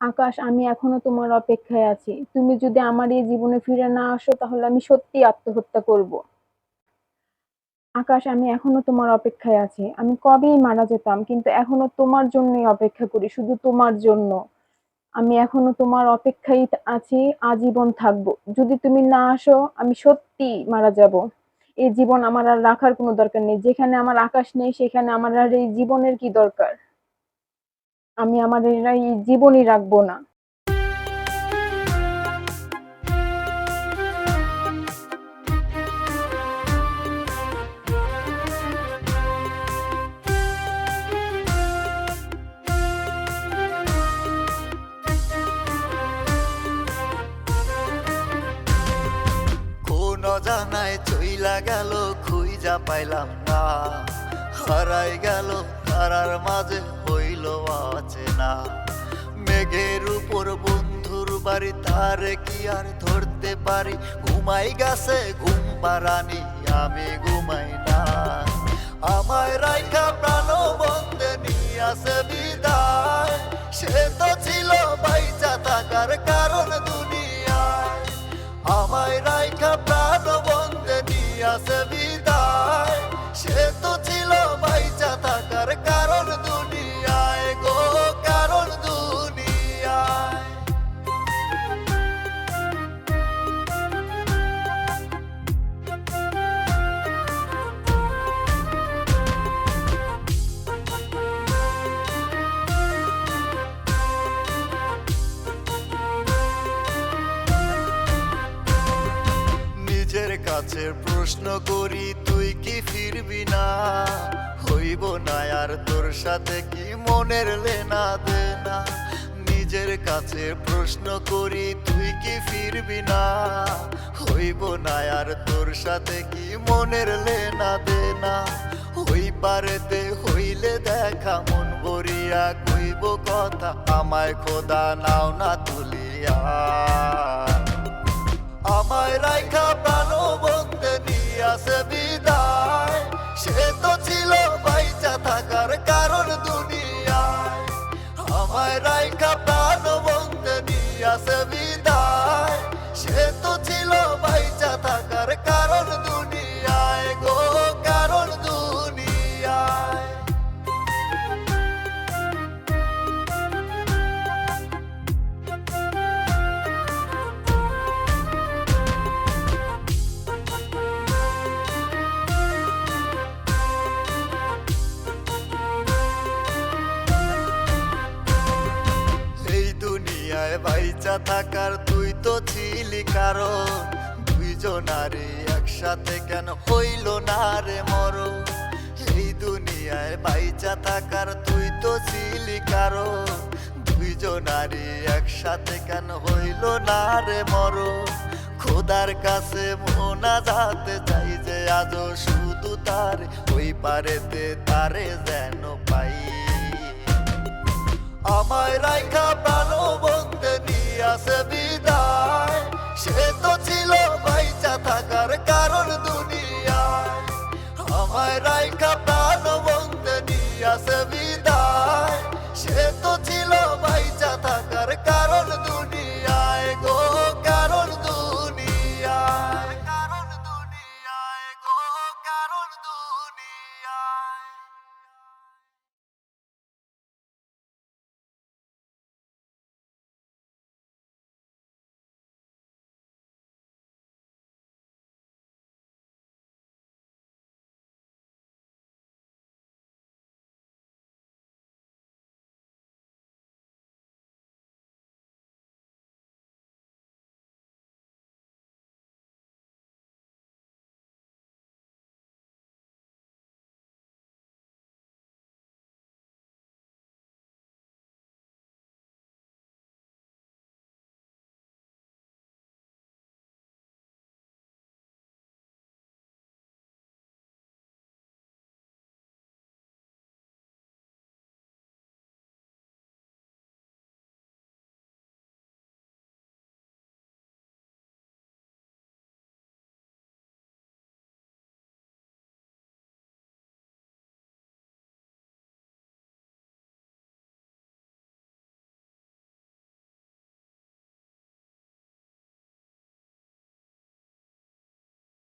আকাশ আমি এখনও তোমার অপেক্ষায় আছি। তুমি যদি আমার এই জীবনে ফিরে না আসো তাহলে আমি সত্যিই আত্মহত্যা করব। আকাশ আমি এখনও তোমার অপেক্ষায় আছি। আমি কবেই মারা যেতাম কিন্তু এখনও তোমার জন্যই অপেক্ষা করি, শুধু তোমার জন্য। আমি এখনও তোমার অপেক্ষায় আছি, আজীবন থাকব। যদি তুমি না আসো আমি সত্যি মারা যাব। এই জীবন আমার আর রাখার কোনো দরকার নেই। যেখানে আমার আকাশ নেই সেখানে আমার আর এই জীবনের কি দরকার? আমি আমার এর এই জীবনই রাখব না। কোন অজানায় চইলা গেল খুইজা পাইলাম না হারাই গেল তারার মাঝে হইল অচেনা। মেঘের উপর বন্ধুর বাড়ি, তার কি আর ধরতে পারি? ঘুমাই গেছে ঘুম পারানি আমি ঘুমাই না। আমায় রাইখা প্রাণ বন্ধে নিয়ে আসে বিদায়। সে তো ছিল বাইচা থাকার কাছে প্রশ্ন করি, তুই কি ফিরবি না? হইব না আর তোর সাথে কি মনের লেনা দেনা? নিজের কাছে প্রশ্ন করি, তুই কি ফিরবি না? হইব না আর তোর সাথে কি মনের লেনা দেনা? হই পারেতে হইলে দেখা মন ভরিয়া কইব কথা আমায় খোদা নাও না তুলিয়া। আমায় রাইখা আসে বিদায়। সে তো ছিল বাইচা থাকার কারণ দুনিয়ায়। আমায় রাইখা প্রাণ বন্ধে নিয়ে আসে বিদায়। বাইচা থাকার তুই তো ছিলি কারণ। দুইজনারে একসাথে কেন হইল না রে মর এই দুনিয়ায় বাইচা থাকার তুই তো ছিলি কারণ। দুইজনারে একসাথে কেন হইল না রে মর খোদার কাছে মোনা যাতে চাই যে আজও শুধু তার, ওই পারেতে তারে যেন পাই। আমায় রাইখা প্রাণ আমায় রাইখা প্রাণ